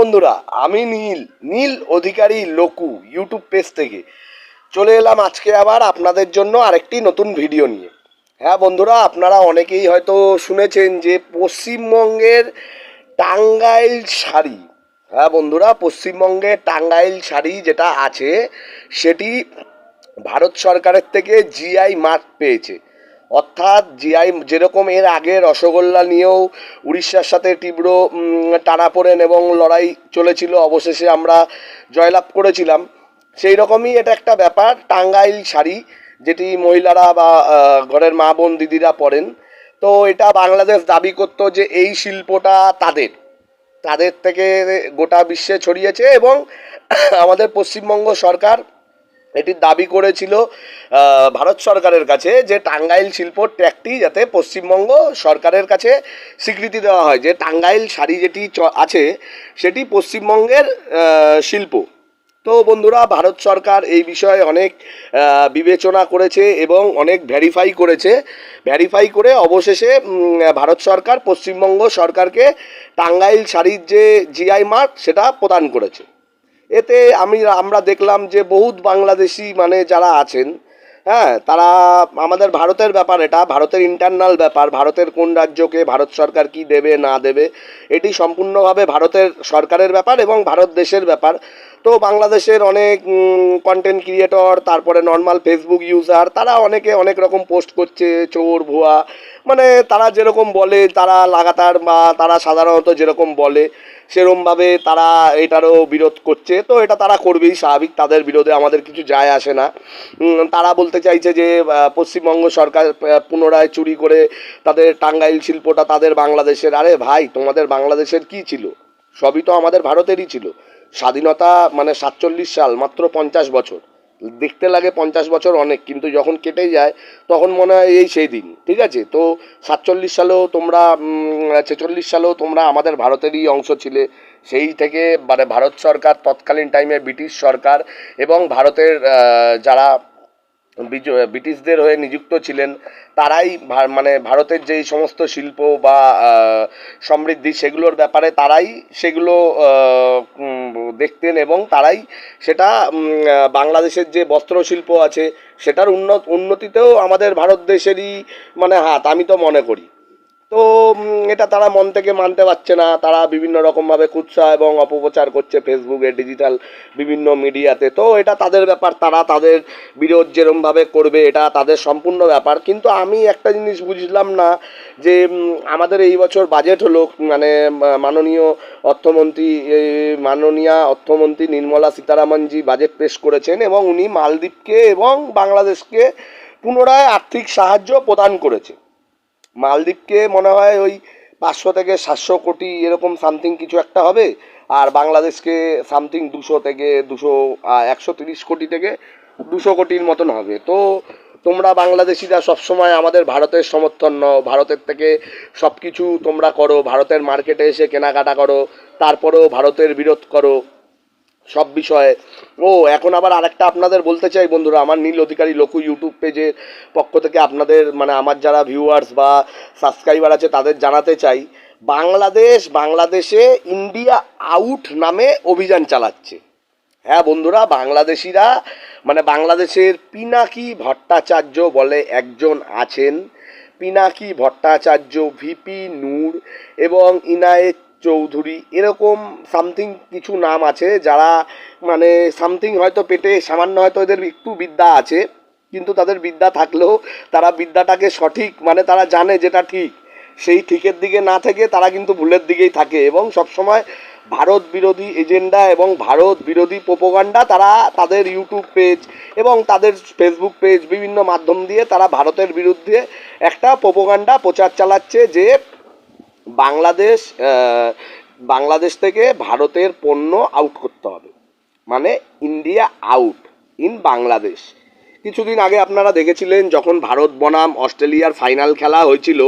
বন্ধুরা, আমি নীল নীল অধিকারী লোকু YouTube page থেকে। চলে এলাম আজকে আবার আপনাদের জন্য আরেকটি নতুন ভিডিও নিয়ে। হ্যাঁ বন্ধুরা, আপনারা অনেকেই হয়তো শুনেছেন যে পশ্চিমবঙ্গের টাঙ্গাইল শাড়ি। হ্যাঁ বন্ধুরা পশ্চিমবঙ্গের টাঙ্গাইল শাড়ি যেটা আছে, সেটি ভারত সরকারের থেকে জিআই মার্ক পেয়েছে। অর্থাৎ জিআই যেরকম এর আগে রসগোল্লা নিয়েও উড়িষ্যার সাথে তীব্র টানাপোড়েন এবং লড়াই চলেছিল, অবশেষে আমরা জয়লাভ করেছিলাম। সেই রকমই এটা একটা ব্যাপার, টাঙ্গাইল শাড়ি যেটি মহিলারা বা ঘরের মা বোন দিদিরা পরেন। তো এটা বাংলাদেশ দাবি করত যে এই শিল্পটা তাদের তাদের থেকে গোটা বিশ্বে ছড়িয়েছে এবং আমাদের পশ্চিমবঙ্গ সরকার এটি দাবি করেছিল ভারত সরকারের কাছে যে টাঙ্গাইল শিল্প ট্যাগটি যাতে পশ্চিমবঙ্গ সরকারের কাছে স্বীকৃতি দেওয়া হয়। যে টাঙ্গাইল শাড়ি যেটি আছে, সেটি পশ্চিমবঙ্গের শিল্প। তো বন্ধুরা, ভারত সরকার এই বিষয়ে অনেক বিবেচনা করেছে এবং অনেক ভেরিফাই করেছে। ভেরিফাই করে অবশেষে ভারত সরকার পশ্চিমবঙ্গ সরকারকে টাঙ্গাইল শাড়ির যে জিআই মার্ক সেটা প্রদান করেছে। এতে আমি আমরা দেখলাম যে বহুত বাংলাদেশি মানে যারা আছেন হ্যাঁ তারা আমাদের ভারতের ব্যাপার এটা, ভারতের ইন্টারনাল ব্যাপার, ভারতের কোন রাজ্যকে ভারত সরকার কি দেবে, না দেবে, এটি সম্পূর্ণভাবে ভারতের সরকারের ব্যাপার এবং ভারত দেশের ব্যাপার। তো বাংলাদেশের অনেক কন্টেন্ট ক্রিয়েটর তারপরে নর্মাল ফেসবুক ইউজার তারা অনেকে অনেক রকম পোস্ট করছে, চোর, ভুয়া। মানে তারা যেরকম বলে, তারা লাগাতার বা তারা সাধারণত যেরকম বলে, সেরমভাবে তারা এটারও বিরোধ করছে। তো এটা তারা করবেই, স্বাভাবিক তাদের বিরোধে আমাদের কিছু যায় আসে না। তারা বলতে চাইছে যে পশ্চিমবঙ্গ সরকার পুনরায় চুরি করে তাদের টাঙ্গাইল শিল্পটা তাদের বাংলাদেশের। আরে ভাই, তোমাদের বাংলাদেশের কি ছিল? সবই তো আমাদের ভারতেরই ছিল। স্বাধীনতা মানে সাতচল্লিশ সাল, মাত্র পঞ্চাশ বছর। দেখতে লাগে পঞ্চাশ বছর অনেক, কিন্তু যখন কেটে যায়, তখন মনে হয় এই সেই দিন, ঠিক আছে? তো সাতচল্লিশ সালেও তোমরা ছেচল্লিশ সালেও তোমরা আমাদের ভারতেরই অংশ ছিলে। সেই থেকে মানে ভারত সরকার তৎকালীন টাইমে ব্রিটিশ সরকার এবং ভারতের যারা ব্রিটিশদের হয়ে নিযুক্ত ছিলেন, তারাই মানে ভারতের যেই সমস্ত শিল্প বা সমৃদ্ধি সেগুলোর ব্যাপারে তারাই সেগুলো দেখতেন এবং তারাই সেটা বাংলাদেশের যে বস্ত্রশিল্প আছে সেটার উন্নত উন্নতিতেও আমাদের ভারত দেশেরই মানে হাত, আমি তো মনে করি। তো এটা তারা মন থেকে মানতে পারছে না। তারা বিভিন্ন রকমভাবে কুৎসা এবং অপপ্রচার করছে ফেসবুকে ডিজিটাল বিভিন্ন মিডিয়াতে তো, এটা তাদের ব্যাপার। তারা তাদের বিরোধ যেরমভাবে করবে, এটা তাদের সম্পূর্ণ ব্যাপার। কিন্তু আমি একটা জিনিস বুঝলাম না যে আমাদের এই বছর বাজেট হলো মানে মাননীয় অর্থমন্ত্রী মাননীয়া অর্থমন্ত্রী নির্মলা সীতারামনজি বাজেট পেশ করেছেন এবং উনি মালদ্বীপকে এবং বাংলাদেশকে পুনরায় আর্থিক সাহায্য প্রদান করেছে। মালদ্বীপকে মনে হয় ওই পাঁচশো থেকে সাতশো কোটি এরকম সামথিং কিছু একটা হবে, আর বাংলাদেশকে সামথিং দুশো থেকে দুশো একশো তিরিশ কোটি থেকে দুশো কোটির মতন হবে। তো তোমরা বাংলাদেশিরা সবসময় আমাদের ভারতের সমর্থন নাও, ভারতের থেকে সব কিছু তোমরা করো, ভারতের মার্কেটে এসে কেনাকাটা করো, তারপরেও ভারতের বিরোধ করো। সব বিষয়ে। ও, এখন আবার আরেকটা আপনাদের বলতে চাই বন্ধুরা, আমার নীল অধিকারী লঘু ইউটিউব পেজের পক্ষ থেকে আপনাদের মানে আমার যারা ভিউয়ার্স বা সাবস্ক্রাইবার আছে, তাদের জানাতে চাই, বাংলাদেশ, বাংলাদেশে ইন্ডিয়া আউট নামে অভিযান চালাচ্ছে। হ্যাঁ বন্ধুরা, বাংলাদেশিরা মানে বাংলাদেশের পিনাকি ভট্টাচার্য বলে একজন আছেন। পিনাকি ভট্টাচার্য ভিপি নূর এবং ইনায়েত চৌধুরী, এরকম সামথিং কিছু নাম আছে যারা মানে সামথিং হয়তো পেটে সামান্য হয়তো এদের একটু বিদ্যা আছে, কিন্তু তাদের বিদ্যা থাকলেও তারা বিদ্যাটাকে সঠিক মানে তারা জানে যেটা ঠিক। সেই ঠিকের দিকে না থেকে তারা কিন্তু ভুলের দিকেই থাকে এবং সবসময় ভারত বিরোধী এজেন্ডা এবং ভারত বিরোধী প্রোপোগান্ডা তারা তাদের ইউটিউব পেজ এবং তাদের ফেসবুক পেজ বিভিন্ন মাধ্যম দিয়ে তারা ভারতের বিরুদ্ধে একটা প্রোপোগান্ডা প্রচার চালাচ্ছে যে বাংলাদেশ বাংলাদেশ থেকে ভারতের পণ্য আউট করতে হবে। মানে ইন্ডিয়া আউট ইন বাংলাদেশ কিছুদিন আগে আপনারা দেখেছিলেন যখন ভারত বনাম অস্ট্রেলিয়ার ফাইনাল খেলা হয়েছিল,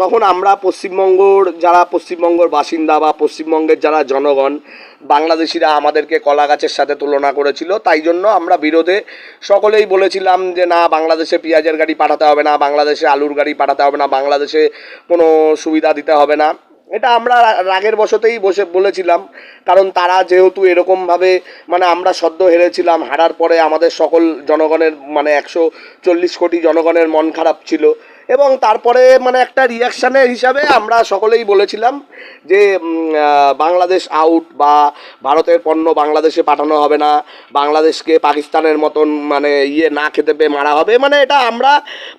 তখন আমরা পশ্চিমবঙ্গর যারা পশ্চিমবঙ্গর বাসিন্দা বা পশ্চিমবঙ্গের যারা জনগণ, বাংলাদেশিরা আমাদেরকে কলা গাছের সাথে তুলনা করেছিল, তাই জন্য আমরা বিরোধে সকলেই বলেছিলাম যে না, বাংলাদেশে পেঁয়াজের গাড়ি পাঠাতে হবে না, বাংলাদেশে আলুর গাড়ি পাঠাতে হবে না, বাংলাদেশে কোনো সুবিধা দিতে হবে না। এটা আমরা রাগের বসতেই বসে বলেছিলাম। কারণ তারা যেহেতু এরকমভাবে মানে আমরা সদ্য হেরেছিলাম, হারার পরে আমাদের সকল জনগণের মানে একশো চল্লিশ কোটি জনগণের মন খারাপ ছিল। এবং তারপরে মানে একটা রিয়াকশানের হিসাবে আমরা সকলেই বলেছিলাম যে বাংলাদেশ আউট বা ভারতের পণ্য বাংলাদেশে পাঠানো হবে না, বাংলাদেশকে পাকিস্তানের মতন মানে ইয়ে না খেতে পেয়ে মারা হবে। মানে এটা আমরা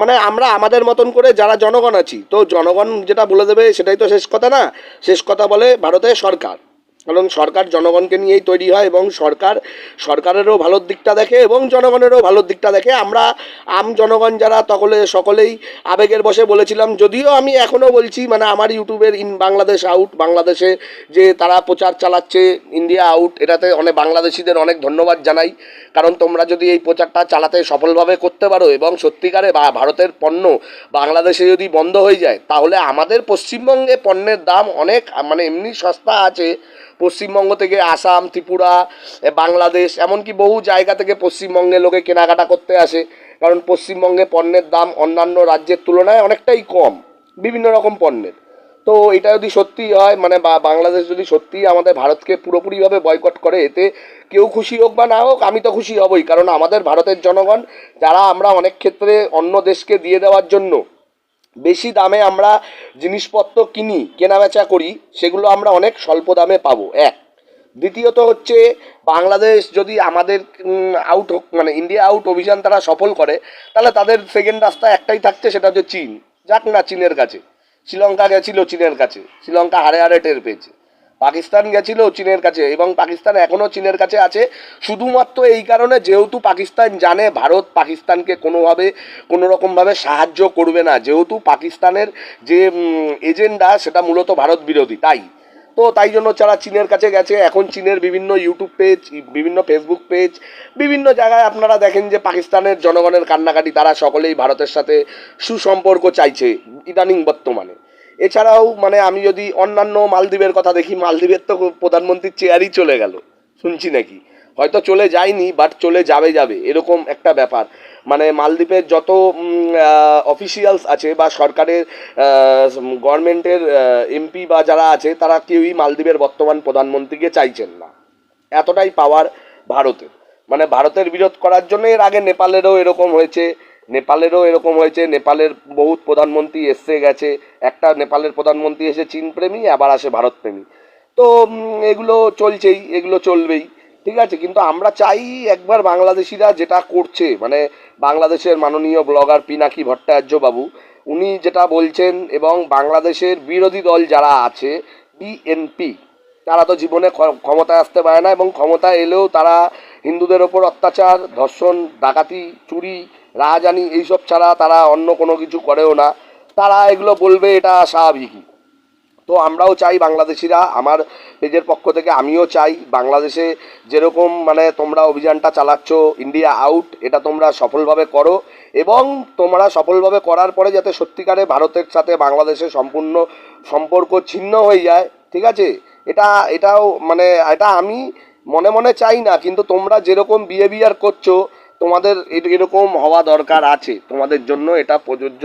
মানে আমরা আমাদের মতন করে যারা জনগণ আছি, তো জনগণ যেটা বলে দেবে সেটাই তো শেষ কথা না। শেষ কথা বলে ভারতের সরকার। কারণ সরকার জনগণকে নিয়েই তৈরি হয় এবং সরকার, সরকারেরও ভালোর দিকটা দেখে এবং জনগণেরও ভালোর দিকটা দেখে। আমরা আম জনগণ যারা তকলে সকলেই আবেগের বসে বলেছিলাম, যদিও আমি এখনও বলছি মানে আমার ইউটিউবের ইন বাংলাদেশ আউট, বাংলাদেশে যে তারা প্রচার চালাচ্ছে, ইন্ডিয়া আউট, এটাতে অনেক বাংলাদেশিদের অনেক ধন্যবাদ জানাই। কারণ তোমরা যদি এই প্রচারটা চালাতে সফলভাবে করতে পারো এবং সত্যিকারে বা ভারতের পণ্য বাংলাদেশে যদি বন্ধ হয়ে যায়, তাহলে আমাদের পশ্চিমবঙ্গে পণ্যের দাম অনেক মানে এমনি সস্তা আছে। পশ্চিমবঙ্গ থেকে আসাম, ত্রিপুরা বাংলাদেশ, এমনকি বহু জায়গা থেকে পশ্চিমবঙ্গে লোকে কেনাকাটা করতে আসে। কারণ পশ্চিমবঙ্গে পণ্যের দাম অন্যান্য রাজ্যের তুলনায় অনেকটাই কম, বিভিন্ন রকম পণ্যের। তো এটা যদি সত্যি হয় মানে বাংলাদেশ যদি সত্যি আমাদের ভারতকে পুরোপুরিভাবে বয়কট করে, এতে কেউ খুশি হোক বা না হোক, আমি তো খুশি হবই। কারণ আমাদের ভারতের জনগণ, যারা আমরা অনেক ক্ষেত্রে অন্য দেশকে দিয়ে দেওয়ার জন্য বেশি দামে আমরা জিনিসপত্র কিনি, কেনাবেচা করি, সেগুলো আমরা অনেক স্বল্প দামে পাবো, এক। দ্বিতীয়ত হচ্ছে, বাংলাদেশ যদি আমাদের আউট মানে ইন্ডিয়া আউট অভিযান তারা সফল করে, তাহলে তাদের সেকেন্ড রাস্তা একটাই থাকছে, সেটা হচ্ছে চীন। যাক না চীনের কাছে। শ্রীলঙ্কা গেছিল চীনের কাছে। শ্রীলঙ্কা হারে হারে টের পেয়েছে। পাকিস্তান গেছিল চীনের কাছে এবং পাকিস্তান এখনও চীনের কাছে আছে। শুধুমাত্র এই কারণে যেহেতু পাকিস্তান জানে, ভারত পাকিস্তানকে কোনোভাবে কোনো রকমভাবে সাহায্য করবে না। যেহেতু পাকিস্তানের যে এজেন্ডা সেটা মূলত ভারত বিরোধী, তাই। তো তাই জন্য যারা চীনের কাছে গেছে, এখন চীনের বিভিন্ন ইউটিউব পেজ বিভিন্ন ফেসবুক পেজ বিভিন্ন জায়গায় আপনারা দেখেন যে পাকিস্তানের জনগণের কান্নাকাটি, তারা সকলেই ভারতের সাথে সুসম্পর্ক চাইছে, ইদানিং বর্তমানে। এছাড়াও মানে আমি যদি অন্যান্য মালদ্বীপের কথা দেখি, মালদ্বীপের তো প্রধানমন্ত্রীর চেয়ারই চলে গেল। শুনছি নাকি? হয়তো চলে যায়নি বাট চলে যাবে যাবে, এরকম একটা ব্যাপার। মানে মালদ্বীপের যত অফিসিয়ালস আছে বা সরকারের গভর্নমেন্টের এমপি বা যারা আছে, তারা কেউই মালদ্বীপের বর্তমান প্রধানমন্ত্রীকে চাইছেন না। এতটাই পাওয়ার ভারতের। মানে ভারতের বিরোধ করার জন্য এর আগে নেপালেরও এরকম হয়েছে। নেপালেরও এরকম হয়েছে, নেপালের বহুত প্রধানমন্ত্রী এসে গেছে, একটা নেপালের প্রধানমন্ত্রী এসে চীন প্রেমী আবার আসে ভারত প্রেমী তো এগুলো চলছেই, এগুলো চলবেই, ঠিক আছে? কিন্তু আমরা চাই একবার বাংলাদেশিরা যেটা করছে মানে বাংলাদেশের মাননীয় ব্লগার পিনাকি ভট্টাচার্য বাবু উনি যেটা বলছেন এবং বাংলাদেশের বিরোধী দল যারা আছে বিএনপি তারা তো জীবনে ক্ষমতায় আসতে পারে না এবং ক্ষমতায় এলেও তারা হিন্দুদের ওপর অত্যাচার, ধর্ষণ, ডাকাতি, চুরি রাহাজানি এইসব ছাড়া তারা অন্য কোনো কিছু করেও না। তারা এগুলো বলবে, এটা স্বাভাবিকই। তো আমরাও চাই বাংলাদেশিরা, আমার পেজের পক্ষ থেকে আমিও চাই বাংলাদেশে যেরকম মানে তোমরা অভিযানটা চালাচ্ছ, ইন্ডিয়া আউট, এটা তোমরা সফলভাবে করো। এবং তোমরা সফলভাবে করার পরে যাতে সত্যিকারে ভারতের সাথে বাংলাদেশের সম্পূর্ণ সম্পর্ক ছিন্ন হয়ে যায়, ঠিক আছে? এটা, এটাও মানে এটা আমি মনে মনে চাই না, কিন্তু তোমরা যেরকম বিহেভিয়ার করছ তোমাদের এরকম হওয়া দরকার আছে। তোমাদের জন্য এটা প্রযোজ্য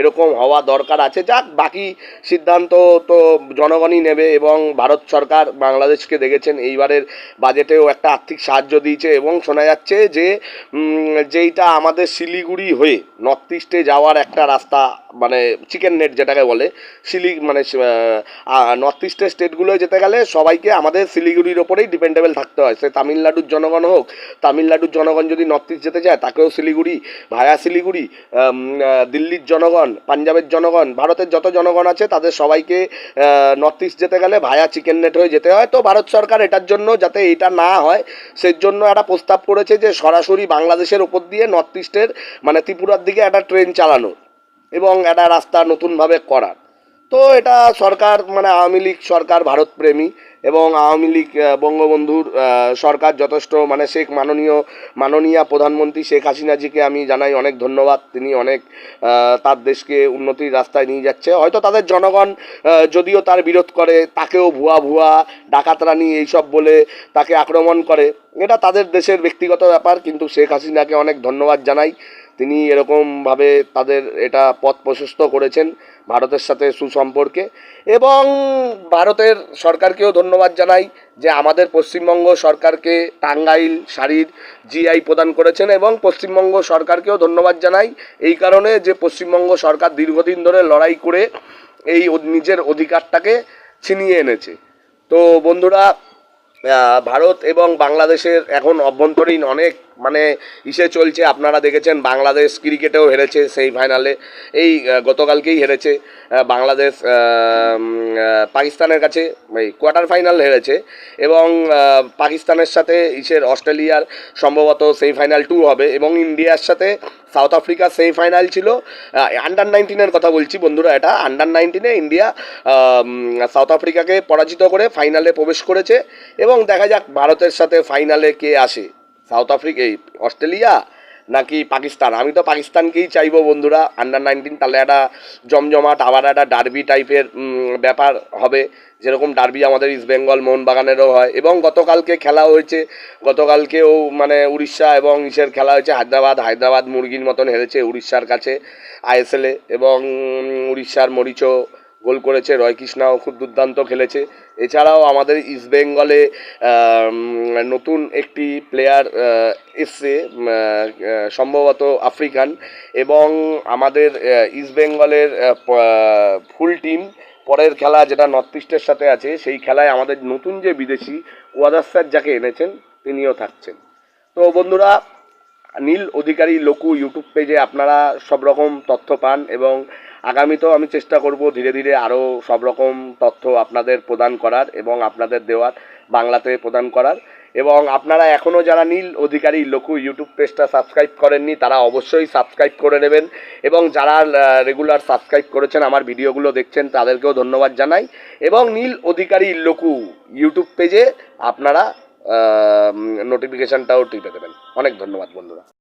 এরকম হওয়া দরকার আছে। যাক, বাকি সিদ্ধান্ত তো জনগণই নেবে এবং ভারত সরকার বাংলাদেশকে দেখেছেন, এইবারের বাজেটেও একটা আর্থিক সাহায্য দিয়েছে এবং শোনা যাচ্ছে যে যেইটা আমাদের শিলিগুড়ি হয়ে নর্থ ইস্টে যাওয়ার একটা রাস্তা মানে চিকেন নেট যেটাকে বলে, শিলি মানে নর্থ ইস্টের স্টেটগুলোয় যেতে গেলে সবাইকে আমাদের শিলিগুড়ির ওপরেই ডিপেন্ডেবল থাকতে হয়। সে তামিলনাড়ুর জনগণ হোক, তামিলনাড়ুর জনগণ যদি নর্থ ইস্ট যেতে চায়, তাকেও শিলিগুড়ি, ভায়া শিলিগুড়ি দিল্লির জনগণ, পাঞ্জাবের জনগণ, ভারতের যত জনগণ আছে, তাদের সবাইকে নর্থ ইস্ট যেতে গেলে ভায়া চিকেন নেট হয়ে যেতে হয়। তো ভারত সরকার এটার জন্য যাতে এটা না হয় সেই জন্য একটা প্রস্তাব করেছে যে সরাসরি বাংলাদেশের ওপর দিয়ে নর্থ ইস্টের মানে ত্রিপুরার দিকে একটা ট্রেন চালানো। এবং একটা রাস্তা নতুনভাবে করার। তো এটা সরকার মানে আওয়ামী লীগ সরকার ভারতপ্রেমী এবং আওয়ামী লীগ বঙ্গবন্ধুর সরকার যথেষ্ট মানে শেখ মাননীয়, মাননীয়া প্রধানমন্ত্রী শেখ হাসিনাজিকে আমি জানাই অনেক ধন্যবাদ। তিনি অনেক তার দেশকে উন্নতির রাস্তায় নিয়ে যাচ্ছে। হয়তো তাদের জনগণ যদিও তার বিরোধ করে, তাকেও ভুয়া ভুয়া ডাকাতরানি এইসব বলে তাকে আক্রমণ করে। এটা তাদের দেশের ব্যক্তিগত ব্যাপার, কিন্তু শেখ হাসিনাকে অনেক ধন্যবাদ জানাই। তিনি এরকমভাবে তাদের এটা পথ প্রশস্ত করেছেন ভারতের সাথে সুসম্পর্কে। এবং ভারতের সরকারকেও ধন্যবাদ জানাই যে আমাদের পশ্চিমবঙ্গ সরকারকে টাঙ্গাইল, শাড়ির জিআই প্রদান করেছেন এবং পশ্চিমবঙ্গ সরকারকেও ধন্যবাদ জানাই এই কারণে যে পশ্চিমবঙ্গ সরকার দীর্ঘদিন ধরে লড়াই করে এই নিজের অধিকারটাকে ছিনিয়ে এনেছে। তো বন্ধুরা ভারত এবং বাংলাদেশের এখন অভ্যন্তরীণ অনেক মানে ইসে চলছে। আপনারা দেখেছেন বাংলাদেশ ক্রিকেটেও হেরেছে সেই ফাইনালে। এই গতকালকেই হেরেছে বাংলাদেশ পাকিস্তানের কাছে। এই কোয়ার্টার ফাইনাল হেরেছে এবং পাকিস্তানের সাথে ইসের অস্ট্রেলিয়ার সম্ভবত সেই ফাইনাল টু হবে এবং ইন্ডিয়ার সাথে সাউথ আফ্রিকার সেই ফাইনাল ছিল আন্ডার নাইনটিনের কথা বলছি বন্ধুরা এটা। আন্ডার নাইনটিনে ইন্ডিয়া সাউথ আফ্রিকাকে পরাজিত করে ফাইনালে প্রবেশ করেছে এবং দেখা যাক ভারতের সাথে ফাইনালে কে আসে। সাউথ আফ্রিকা, এই অস্ট্রেলিয়া নাকি পাকিস্তান? আমি তো পাকিস্তানকেই চাইব বন্ধুরা। আন্ডার নাইনটিন তাহলে একটা জমজমাট, আবার একটা ডার্বি টাইপের ব্যাপার হবে। যেরকম ডার্বি আমাদের ইস্ট বেঙ্গল মোহনবাগানেরও হয়। এবং গতকালকে খেলা হয়েছে। গতকালকেও মানে উড়িষ্যা এবং ইসের খেলা হয়েছে। হায়দ্রাবাদ হায়দ্রাবাদ মুরগির মতন হেরেছে উড়িষ্যার কাছে, আইএসএলে এবং উড়িষ্যার মরিচও গোল করেছে রয় কৃষ্ণাও খুব দুর্দান্ত খেলেছে। এছাড়াও আমাদের ইস্ট বেঙ্গলে নতুন একটি প্লেয়ার এসছে সম্ভবত আফ্রিকান। এবং আমাদের আহ, ইস্ট বেঙ্গলের ফুল টিম পরের খেলা যেটা নর্থ ইস্টের সাথে আছে সেই খেলায় আমাদের নতুন যে বিদেশি ওয়াদার স্যার যাকে এনেছেন তিনিও থাকছেন। তো বন্ধুরা নীল অধিকারী লোকু ইউটিউব পেজে আপনারা সব রকম তথ্য পান এবং আগামীতেও আমি চেষ্টা করব ধীরে ধীরে আরও সব রকম তথ্য আপনাদের প্রদান করার এবং আপনাদের দেওয়ার, বাংলাতে প্রদান করার। এবং আপনারা এখনও যারা নীল অধিকারী লোকু ইউটিউব পেজটা সাবস্ক্রাইব করেননি, তারা অবশ্যই সাবস্ক্রাইব করে নেবেন। এবং যারা রেগুলার সাবস্ক্রাইব করেছেন, আমার ভিডিওগুলো দেখছেন, তাদেরকেও ধন্যবাদ জানাই। এবং নীল অধিকারী লোকু ইউটিউব পেজে আপনারা নোটিফিকেশানটাও টিপে দেবেন। অনেক ধন্যবাদ, বন্ধুরা।